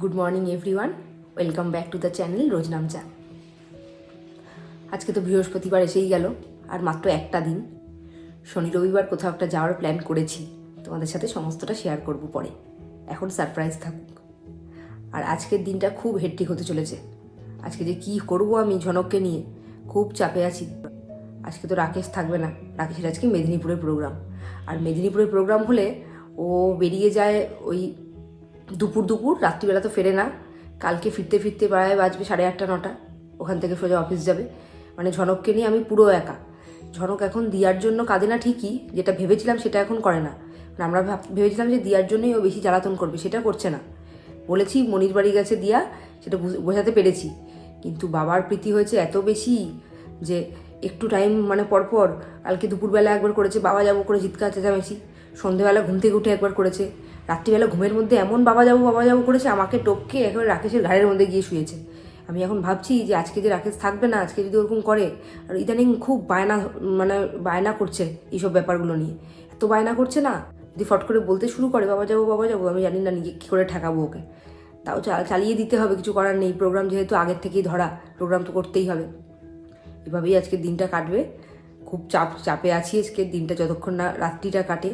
Good morning everyone welcome back to the channel রোজনাম চা আজকে তো বৃহস্পতিবার এসেই গেল, আর মাত্র একটা দিন। শনি রবিবার কোথাও একটা যাওয়ার প্ল্যান করেছি। তোমাদের সাথে সমস্তটা শেয়ার করব পরে। এখন সারপ্রাইজ থাকুক। আর আজকের দিনটা খুব হেট্টিক হতে চলেছে। আজকে যে কি করব আমি ঝনককে নিয়ে, খুব চাপে আছি। আজকে তো রাকেশ থাকবে না। রাকেশের আজকে মেদিনীপুরের প্রোগ্রাম আর মেদিনীপুরের প্রোগ্রাম হলে ও বেরিয়ে যায় ওই দুপুর দুপুর, রাত্রিবেলা তো ফেরে না। কালকে ফিরতে ফিরতে প্রায় বাজবে সাড়ে আটটা, নটা। ওখান থেকে সোজা অফিস যাবে। মানে ঝনককে নিয়ে আমি পুরো একা। ঝনক এখন দিয়ার জন্য কাঁদে না ঠিকই, যেটা ভেবেছিলাম সেটা এখন করে না। মানে আমরা ভাব- ভেবেছিলাম যে দিয়ার জন্যই ও বেশি জ্বালাতন করবে, সেটা করছে না। বলেছি, মনির বাড়ি গেছে দিয়া, সেটা বোঝাতে পেরেছি। কিন্তু বাবার প্রীতি হয়েছে এত বেশি যে একটু টাইম মানে পরপর, কালকে দুপুরবেলা একবার করেছে, বাবা যাব করে চিৎকার চেঁচামেচি, সন্ধেবেলা ঘুম থেকে উঠে একবার করেছে। রাত্রিবেলা ঘুমের মধ্যে এমন বাবা যাব বাবা যাব করেছে, আমাকে টপকে এখন রাকেশের ঘাড়ের মধ্যে গিয়ে শুয়েছে। আমি এখন ভাবছি যে আজকে যে রাকেশ থাকবে না, আজকে যদি ওরকম করে, আর ইদানিং খুব বায়না মানে বায়না করছে এইসব ব্যাপারগুলো নিয়ে। এত বায়না করছে না, যদি ফট করে বলতে শুরু করে, বাবা যাব বাবা যাব, আমি জানি না নিজে কী করে ঠেকাবো ওকে। তাও চালিয়ে দিতে হবে, কিছু করার নেই প্রোগ্রাম যেহেতু আগের থেকেই ধরা প্রোগ্রাম তো করতেই হবে। এভাবেই আজকে দিনটা কাটবে। খুব চাপ, চাপে আছি আজকে দিনটা, যতক্ষণ না রাত্রিটা কাটে।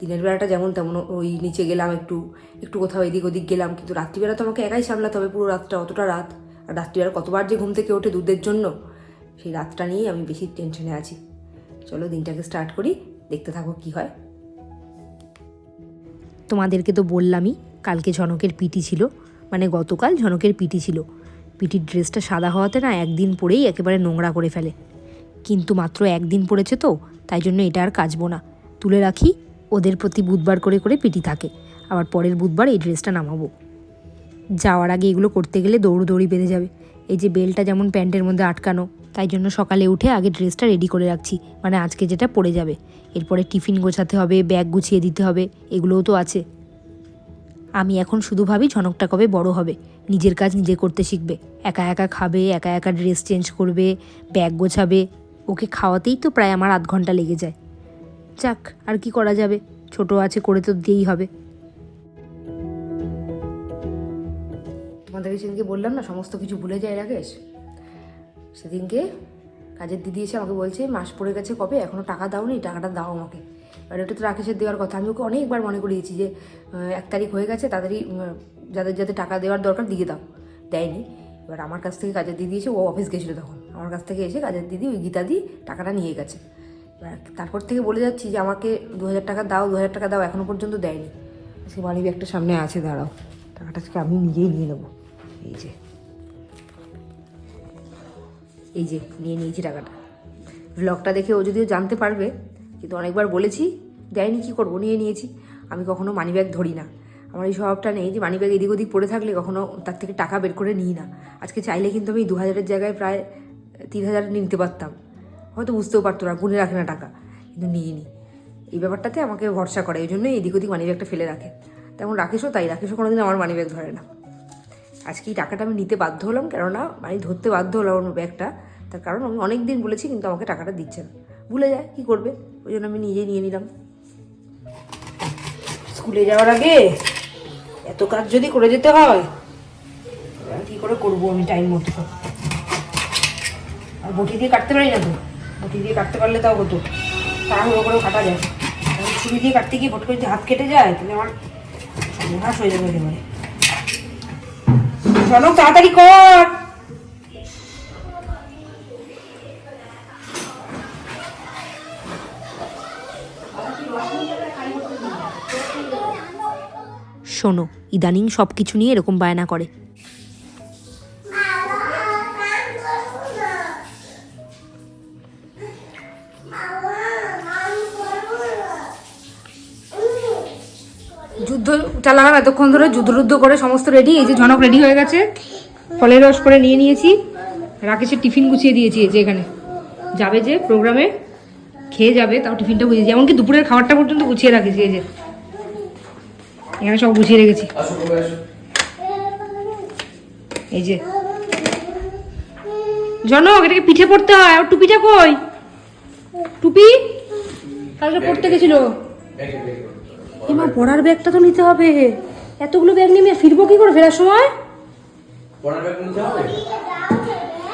দিনের বেলাটা যেমন তেমন, ওই নিচে গেলাম একটু একটু কোথাও এদিক ওদিক গেলাম, কিন্তু রাত্রিবেলা তো আমাকে একাই সামলাতে হবে পুরো রাতটা, অতটা রাত। আর রাত্রিবেলা কতবার যে ঘুম থেকে ওঠে দুধের জন্য, সেই রাতটা নিয়েই আমি বেশি টেনশনে আছি। চলো দিনটাকে স্টার্ট করি, দেখতে থাকো কি হয়। তোমাদেরকে তো বললামই, কালকে ঝনকের পিটি ছিল মানে গতকাল ঝনকের পিটি ছিল। পিটির ড্রেসটা সাদা হওয়াতে না একদিন পরেই একেবারে নোংরা করে ফেলে। কিন্তু মাত্র একদিন পড়েছে তো, তাই জন্য এটা আর কাচবো না। তুলে রাখি ওদের প্রতি বুধবার করে করে পিটি থাকে। আবার পরের বুধবার এই ড্রেসটা নামাবো। যাওয়ার আগে এগুলো করতে গেলে দৌড়দৌড়ি বেঁধে যাবে। এই যে বেলটা যেমন প্যান্টের মধ্যে আটকানো, তাই জন্য সকালে উঠে আগে ড্রেসটা রেডি করে রাখছি। মানে আজকে যেটা পড়ে যাবে। এরপরে টিফিন গোছাতে হবে, ব্যাগ গুছিয়ে দিতে হবে, এগুলোও তো আছে। আমি এখন শুধু ভাবি ঝনকটা কবে বড় হবে। নিজের কাজ নিজে করতে শিখবে। একা একা খাবে, একা একা ড্রেস চেঞ্জ করবে, ব্যাগ গোছাবে। ওকে খাওয়াতেই তো প্রায় আমার আধ ঘণ্টা লেগে যায়। যাক আর কি করা যাবে? ছোট আছে করে তো দিয়েই হবে। তোমাদের সেদিনকে বললাম না সমস্ত কিছু ভুলে যায় রাকেশ? সেদিনকে কাজের দিদি এসে আমাকে বলছে মাস পড়ে গেছে কবে? এখনও টাকা দাওনি টাকাটা দাও আমাকে। এবার এটা তো রাকেশের দেওয়ার কথা। আমি ওকে অনেকবার মনে করিয়েছি যে এক তারিখ হয়ে গেছে উম, যাদের যাদের টাকা দেওয়ার দরকার দিয়ে দাও। দেয়নি। এবার আমার কাছ থেকে কাজের দিদি এসে ও অফিস গেছিল তখন। আমার কাছ থেকে এসে কাজের দিদি ওই গীতা দি টাকাটা নিয়ে গেছে। তারপর থেকে বলে যাচ্ছি যে আমাকে দু হাজার টাকা দাও দু হাজার টাকা দাও এখনও পর্যন্ত দেয়নি। আজকে মানি একটা সামনে আছে, দাঁড়াও। টাকাটা আজকে আমি নিজেই নিয়ে নেব। এই যে। এই যে, নিয়ে নিয়েছি টাকাটা। ব্লগটা দেখে ও যদিও জানতে পারবে, কিন্তু অনেকবার বলেছি, দেয়নি, কি করব? নিয়ে নিয়েছি। আমি কখনো মানি ব্যাগ ধরি না। আমার এই স্বভাবটা নেই যে মানি ব্যাগ এদিক ওদিক পড়ে থাকলে কখনো তার থেকে টাকা বের করে নিই না। আজকে চাইলে কিন্তু আমি দু হাজারের জায়গায় প্রায় তিন হাজার নিতে পারতাম। হয়তো বুঝতেও পারতো না, গুনে রাখে না টাকা। কিন্তু নিয়ে নিই এই ব্যাপারটাতে আমাকে ভরসা করে, এই জন্যই এদিক ওদিক মানি ব্যাগটা ফেলে রাখে। তেমন রাকেশও তাই রাকেশও কোনোদিন আমার মানি ব্যাগ ধরে না। আজকে এই টাকাটা আমি নিতে বাধ্য হলাম, কেননা মানে ধরতে বাধ্য হলাম আমার ব্যাগটা তার কারণ আমি অনেক দিন বলেছি, কিন্তু আমাকে টাকাটা দিচ্ছে না। ভুলে যায়, কী করবে? ওই জন্য আমি নিজেই নিয়ে নিলাম। স্কুলে যাওয়ার আগে এত কাজ যদি করে যেতে হয় কি করে করব আমি টাইম মতো? আর বটি দিয়ে কাটতে পারি না তো? বটি দিয়ে কাটতে পারলে তাও হতো। তাড়াহুড়ো করেও কাটা যায়। ছুরি দিয়ে কাটতে গিয়ে ভোট করে হাত কেটে যায়, তাহলে আমার সর্বনাশ হয়ে যাবে একেবারে। চলো, তাড়াতাড়ি কর! শোনো, ইদানিং সব কিছু নিয়ে এরকম বায়না করে। যুদ্ধ চালালাম এতক্ষণ ধরে যুদ্ধ যুদ্ধ করে সমস্ত রেডি এই যে ঝনক রেডি হয়ে গেছে। ফলের রস করে নিয়ে নিয়েছি। রাকেশের টিফিন গুছিয়ে দিয়েছি এই যে এখানে। যাবে যে প্রোগ্রামে খেয়ে যাবে তাও টিফিনটা গুছিয়েছি এমনকি দুপুরের খাবারটা পর্যন্ত গুছিয়ে রাখেছি এই যে। এখানে সব গুছিয়ে রেখেছি। এই যে। জনক এটাকে পিঠে পড়তে হয়। আর টুপিটা কই? টুপি? কালকে পড়তে গেছিল। এমা পড়ার ব্যাগটা তো নিতে হবে। এতগুলো ব্যাগ নিয়ে আমি ফিরবো কি করে ফেরার সময়? পড়ার ব্যাগ নিতে হবে?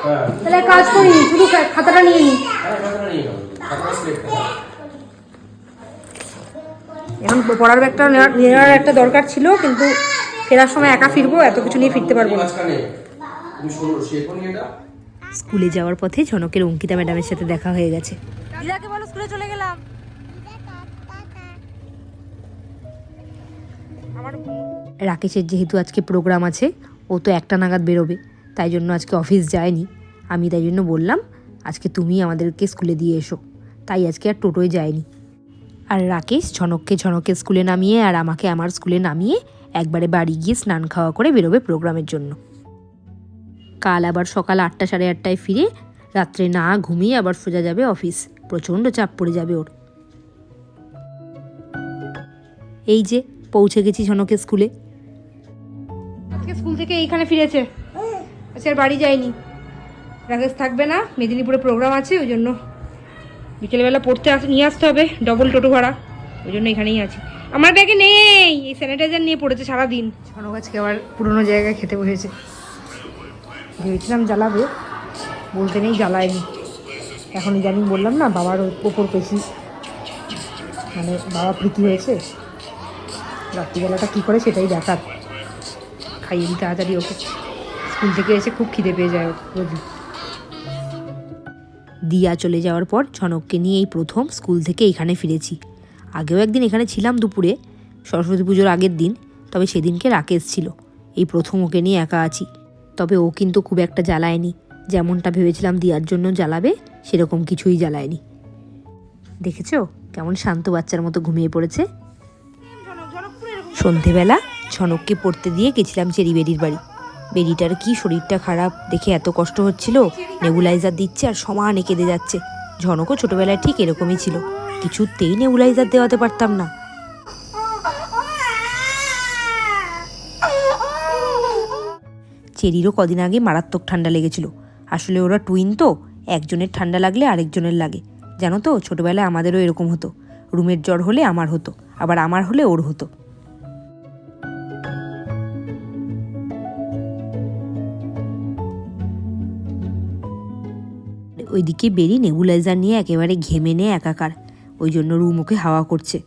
হ্যাঁ। তাহলে এক কাজ করি শুধু খাতাটা নিয়ে নিই হ্যাঁ এখন পড়ার ব্যাগটা নেওয়ার নেওয়ার একটা দরকার ছিল কিন্তু ফেরার সময় একা ফিরবো এত কিছু নিয়ে ফিরতে পারব না। নি স্কুলে যাওয়ার পথে ঝনকের অঙ্কিতা ম্যাডামের সাথে দেখা হয়ে গেছে। দিদাকে বলো স্কুলে চলে গেলাম। রাকেশের যেহেতু আজকে প্রোগ্রাম আছে, ও তো একটা নাগাদ বেরোবে, তাই জন্য আজকে অফিস যায়নি। আমি তাই জন্য বললাম, আজকে তুমি আমাদেরকে স্কুলে দিয়ে এসো, তাই আজকে আর টোটোয় যায়নি। আর রাকেশ ঝনককে ঝনকের স্কুলে নামিয়ে আর আমাকে আমার স্কুলে নামিয়ে একবারে বাড়ি গিয়ে স্নান খাওয়া করে বেরোবে প্রোগ্রামের জন্য। কাল আবার সকাল আটটা সাড়ে আটটায় ফিরে রাত্রে না ঘুমিয়ে আবার সোজা যাবে অফিস, প্রচণ্ড চাপ পড়ে যাবে ওর। এই যে পৌঁছে গেছি ঝনকের স্কুলে। আজকে স্কুল থেকে এইখানে ফিরেছে। আজকে আর বাড়ি যায়নি। রাকেশ থাকবে না, মেদিনীপুরে প্রোগ্রাম আছে, ওই জন্য বিকেলবেলা পড়তে আস, নিয়ে আসতে হবে ডবল টোটো ভাড়া, ওই জন্য এখানেই আছি। আমার ব্যাগে নেই, এই স্যানিটাইজার নিয়ে পড়েছে সারাদিন। ছনক আজকে আবার পুরোনো জায়গায় খেতে বসেছে। ভেবেছিলাম জ্বালাবে, বলতে নেই জ্বালায়নি। এখন জানি বললাম না, বাবার ওপর বেশি মানে বাবা প্রীতি হয়েছে। রাত্রিবেলাটা কী করে সেটাই দেখার। খাইয়ে দিই তাড়াতাড়ি ওকে। স্কুল থেকে এসে খুব খিদে পেয়ে যায় রোজই দিয়া চলে যাওয়ার পর ঝনককে নিয়ে এই প্রথম স্কুল থেকে এখানে ফিরেছি। আগেও একদিন এখানে ছিলাম দুপুরে, সরস্বতী পুজোর আগের দিন, তবে সেদিনকে রাকেশ ছিল। এই প্রথম ওকে নিয়ে একা আছি। তবে ও কিন্তু খুব একটা জ্বালায়নি। যেমনটা ভেবেছিলাম দিয়ার জন্য জ্বালাবে, সেরকম কিছুই জ্বালায়নি। দেখেছ? কেমন শান্ত বাচ্চার মতো ঘুমিয়ে পড়েছে। সন্ধেবেলা ঝনককে পড়তে দিয়ে গেছিলাম চেরি বেরির বাড়ি। বেরিটার কি শরীরটা খারাপ দেখে এত কষ্ট হচ্ছিল? নেবুলাইজার দিচ্ছে আর সমানে কেঁদে যাচ্ছে। ঝনকও ছোটবেলায় ঠিক এরকমই ছিল। কিছুতেই নেবুলাইজার দেওয়াতে পারতাম না। চেরিরও কদিন আগে মারাত্মক ঠান্ডা লেগেছিল। আসলে ওরা টুইন তো, একজনের ঠান্ডা লাগলে আরেকজনের লাগে। জানো তো, ছোটবেলায় আমাদেরও এরকম হতো। রুমের জ্বর হলে আমার হতো, আবার আমার হলে ওর হতো। ওইদিকে বেরি নেবুলাইজার নিয়ে একেবারে ঘেমে নিয়ে একাকার। ওই জন্য রুম ওকে হাওয়া করছে।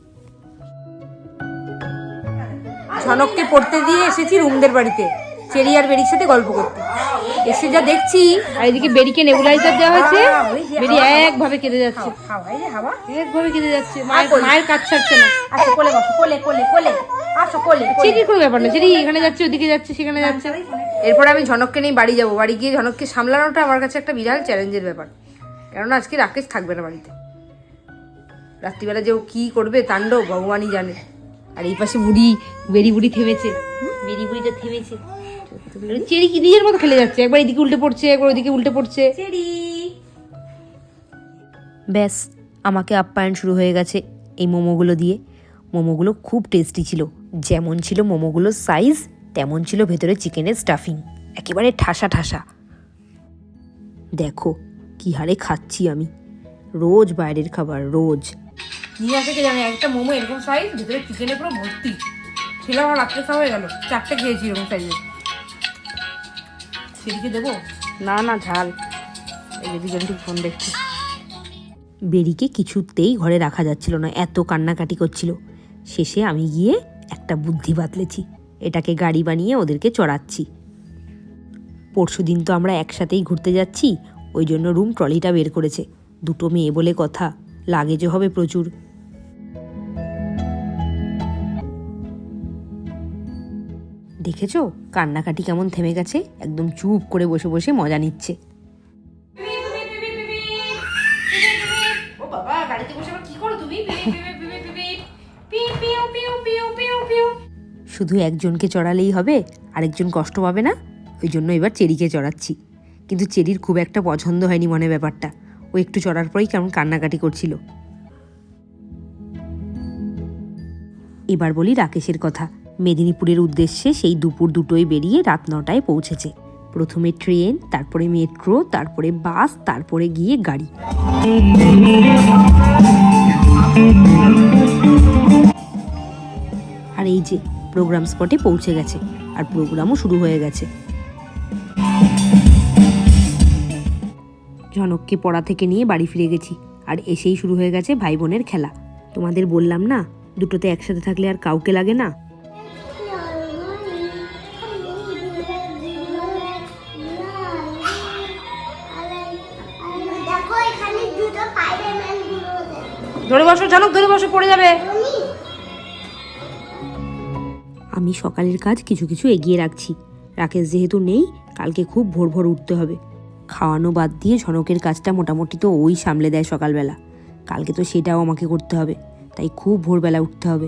ঝনককে পড়তে দিয়ে এসেছি রুমদের বাড়িতে। চেরি আর বেরির সাথে গল্প করতে। এসে যা দেখছি আর এদিকে বেরিকে নেবুলাইজার দেওয়া হয়েছে। বেরি একভাবে কেঁদে যাচ্ছে। একভাবে কেঁদে যাচ্ছে। মায়ের মায়ের কাজ ছাড়ছে না। আসো কোলে বসো কোলে কোলে কোলে। আসো কোলে চেরির কোনো ব্যাপার না। চেরি এখানে যাচ্ছে ওদিকে যাচ্ছে সেখানে যাচ্ছে। এরপর আমি ঝনককে নিয়ে বাড়ি যাব। বাড়ি গিয়ে ঝনককে সামলানোটা আমার কাছে একটা বিরাট চ্যালেঞ্জের ব্যাপার। কেননা আজকে রাকেশ থাকবে না বাড়িতে। রাত্রিবেলা যে ও কি করবে তাণ্ডব ভগবানই জানে। আর এই পাশে বুড়ি বেরি বুড়ি থেমেছে। বেরি বুড়িটা থেমেছে। চেরি কি নিজের মতো খেলে যাচ্ছে। একবার এদিকে উল্টে পড়ছে একবার ওইদিকে উল্টে পড়ছে। ব্যাস আমাকে আপ্যায়ন শুরু হয়ে গেছে এই মোমোগুলো দিয়ে। মোমোগুলো খুব টেস্টি ছিল। যেমন ছিল মোমোগুলোর সাইজ তেমন ছিল ভেতরে চিকেনের স্টাফিং একেবারে ঠাসা ঠাসা। দেখো কি হারে খাচ্ছি আমি। রোজ বাইরের খাবার রোজ। নিয়ে আসে কে জানে একটা মোমো এরকম সাইজ ভেতরে চিকেনে পুরো ভর্তি। ছিল আমার রাত্রে খাওয়া হয়ে গেল। চারটে খেয়েছি এরকম সাইজের সেদিকে দেবো? না না ঝাল। এই ঠিক ফোন দেখছি। বেরিকে কিছুতেই ঘরে রাখা যাচ্ছিল না এত কান্নাকাটি করছিল। শেষে আমি গিয়ে একটা বুদ্ধি বাতলেছি। এটাকে গাড়ি বানিয়ে ওদেরকে চড়াচ্ছি। পরশু দিন তো আমরা একসাথেই ঘুরতে যাচ্ছি, ওই জন্য রুম ট্রলিটা বের করেছে। দুটো মেয়ে বলে কথা লাগেজও হবে প্রচুর। দেখেছ? কান্নাকাটি কেমন থেমে গেছে? একদম চুপ করে বসে বসে মজা নিচ্ছে। বাবা, গাড়িতে বসে কি করো তুমি? শুধু একজনকে চড়ালেই হবে, আরেকজন কষ্ট পাবে না? ওই জন্য এবার চেরিকে চড়াচ্ছি। কিন্তু চেরির খুব একটা পছন্দ হয়নি মনে ব্যাপারটা। ও একটু চড়ার পরেই কেমন কান্নাকাটি করছিল। এবার বলি রাকেশের কথা। মেদিনীপুরের উদ্দেশ্যে সেই দুপুর দুটোয় বেরিয়ে রাত নটায় পৌঁছেছে। প্রথমে ট্রেন, তারপরে মেট্রো, তারপরে বাস, তারপরে গিয়ে গাড়ি। আর এই যে প্রোগ্রাম স্পটে পৌঁছে গেছে আর প্রোগ্রামও শুরু হয়ে গেছে। ঝনককে পড়া থেকে নিয়ে বাড়ি ফিরে গেছি আর এসেই শুরু হয়ে গেছে ভাই বোনের খেলা। তোমাদের বললাম না দুটোতে একসাথে থাকলে আর কাউকে লাগে না? ধরে বসো ঝনক ধরে বসো পড়ে যাবে। আমি সকালের কাজ কিছু কিছু এগিয়ে রাখছি। রাকেশ যেহেতু নেই, কালকে খুব ভোর ভোর উঠতে হবে। খাওয়ানো বাদ দিয়ে ঝনকের কাজটা মোটামুটি তো ওই সামলে দেয় সকালবেলা। কালকে তো সেটাও আমাকে করতে হবে, তাই খুব ভোরবেলা উঠতে হবে।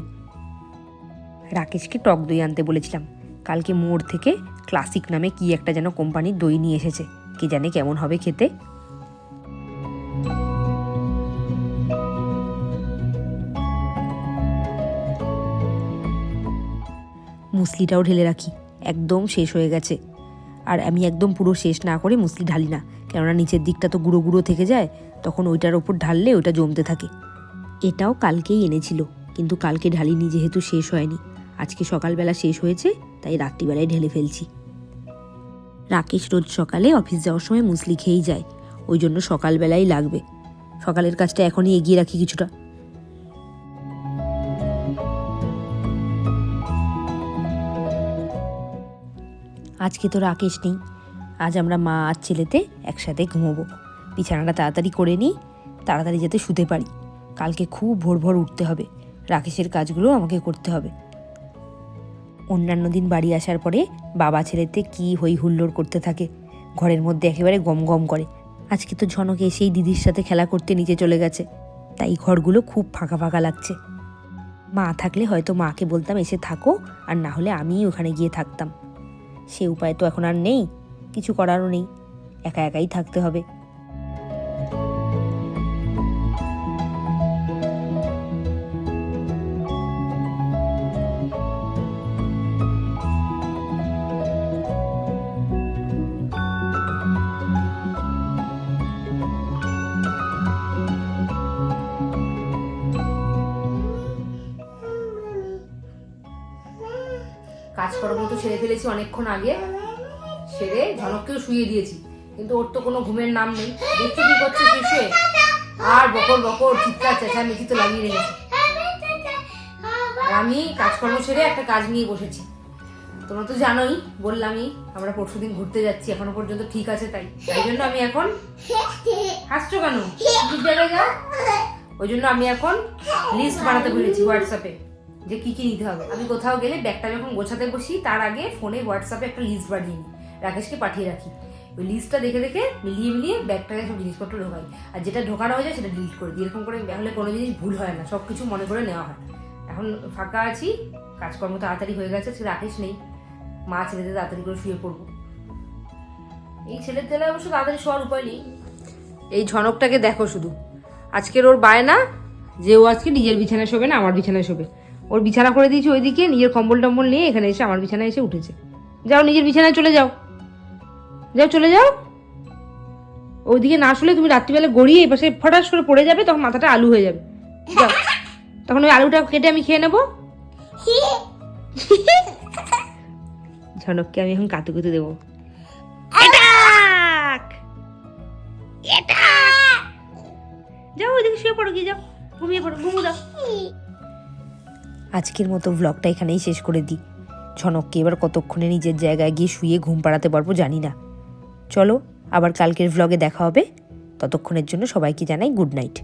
রাকেশকে টক দই আনতে বলেছিলাম। কালকে মোড় থেকে ক্লাসিক নামে কি একটা যেন কোম্পানির দই নিয়ে এসেছে, কে জানে কেমন হবে খেতে। মুসলিটাও ঢেলে রাখি। একদম শেষ হয়ে গেছে। আর আমি একদম পুরো শেষ না করে মুসলি ঢালি না। কেননা নিচের দিকটা তো গুঁড়ো গুঁড়ো থেকে যায়, তখন ওইটার ওপর ঢাললে ওইটা জমতে থাকে। এটাও কালকেই এনেছিল, কিন্তু কালকে ঢালিনি যেহেতু শেষ হয়নি। আজকে সকালবেলা শেষ হয়েছে, তাই রাত্রিবেলায় ঢেলে ফেলছি। রাকেশ রোজ সকালে অফিস যাওয়ার সময় মুসলি খেয়েই যায়। ওই জন্য সকালবেলাই লাগবে। সকালের কাজটা এখনই এগিয়ে রাখি কিছুটা। আজকে তো রাকেশ নেই। আজ আমরা মা আর ছেলেতে একসাথে ঘুমোবো। বিছানাটা তাড়াতাড়ি করে নিই, তাড়াতাড়ি যাতে শুতে পারি। কালকে খুব ভোর ভোর উঠতে হবে। রাকেশের কাজগুলো আমাকে করতে হবে। অন্যান্য দিন বাড়ি আসার পরে বাবা ছেলেতে কি হই হুল্লোড় করতে থাকে, ঘরের মধ্যে একেবারে গম গম করে। আজকে তো ঝনকে এসেই দিদির সাথে খেলা করতে নিচে চলে গেছে। তাই ঘরগুলো খুব ফাঁকা ফাঁকা লাগছে। মা থাকলে হয়তো মাকে বলতাম, এসে থাকো, আর না হলে আমিই ওখানে গিয়ে থাকতাম। সে উপায় তো এখন আর নেই কিছু করারও নেই। একা একাই থাকতে হবে। কাজকর্ম তো সেরে ফেলেছি অনেকক্ষণ আগে। সেরে ঝনককেও শুয়ে দিয়েছি। কিন্তু ওর তো কোনো ঘুমের নাম নেই। দেখছি কি করছে শুয়ে আর বকর বকর, চিৎকার, চেঁচামেচি তো লাগিয়ে রেখেছে। আমি কাজকর্ম সেরে একটা কাজ নিয়ে বসেছি। তোমরা তো জানোই, বললামই, আমরা পরশু দিন ঘুরতে যাচ্ছি। এখনও পর্যন্ত ঠিক আছে তাই। তাই জন্য আমি এখন হাসছো কেন? ওই জন্য আমি এখন লিস্ট বানাতে পেরেছি হোয়াটসঅ্যাপে যে কি কি নিতে হবে। আমি কোথাও গেলে ব্যাগটা যখন গোছাতে বসি, তার আগে ফোনে হোয়াটসঅ্যাপে একটা লিস্ট বানিয়ে নিই, রাকেশকে পাঠিয়ে রাখি। ওই লিস্টটা দেখে দেখে মিলিয়ে মিলিয়ে ব্যাগটাকে সব জিনিসপত্র ঢোকাই। আর যেটা ঢোকানো হয়ে যায় সেটা ডিলিট করে দিই। এরকম করে হলে কোনো জিনিস ভুল হয় না সব কিছু মনে করে নেওয়া হয়। এখন ফাঁকা আছি, কাজকর্ম তাড়াতাড়ি হয়ে গেছে সে রাকেশ নেই। মা ছেলেদের তাড়াতাড়ি করে শুয়ে পড়ব। এই ছেলের তেলে অবশ্য তাড়াতাড়ি শোয়ার উপায় নেই। এই ঝনকটাকে দেখো শুধু। আজকের ওর বায়না যে ও আজকে নিজের বিছানায় শোবে না আমার বিছানায় শোবে। ওর বিছানা করে দিয়েছি ওইদিকে, নিজের কম্বল টম্বল নিয়ে এখানে এসে আমার বিছানায় এসে উঠেছে। যাও, নিজের বিছানায় চলে যাও। যাও, চলে যাও। ওইদিকে না শুলে তুমি রাত্রিবেলা গড়িয়ে এপাশে ফটাস করে পড়ে যাবে, তখন মাথাটা আলু হয়ে যাবে। যাও। তখন ওই আলুটা কেটে আমি খেয়ে নেব। ঝনককে আমি এখন কাতু কুতু দেবো! যাও, ওইদিকে শুয়ে পড়ো গিয়ে, যাও। ঘুমিয়ে পড়ো, ঘুমু দাও। আজকের মতো ব্লগটা এখানেই শেষ করে দিই। ছনককে এবার কতক্ষণে নিজের জায়গায় গিয়ে শুয়ে ঘুম পাড়াতে পারব জানি না। চলো, আবার কালকের ভ্লগে দেখা হবে। ততক্ষণের জন্য সবাইকে জানাই গুড নাইট